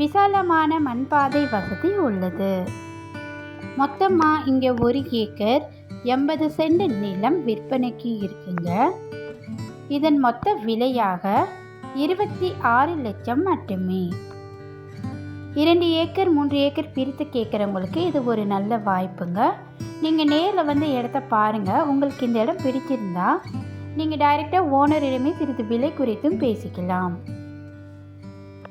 விசாலமான மண்பாதை வசதி உள்ளது. மொத்தமாக இங்கே ஒரு ஏக்கர் எண்பது சென்ட் நிலம் விற்பனைக்கு இருக்குங்க. இதன் மொத்த விலையாக இருபத்தி ஆறு லட்சம் மட்டுமே. இரண்டு ஏக்கர் மூன்று ஏக்கர் பிரித்து கேட்குறவங்களுக்கு இது ஒரு நல்ல வாய்ப்புங்க. நீங்கள் நேரில் வந்து இடத்த பாருங்கள் உங்களுக்கு இந்த இடம் பிடிச்சிருந்தா நீங்கள் டைரெக்டாக ஓனரிடமே சிறிது விலை குறித்தும் பேசிக்கலாம்.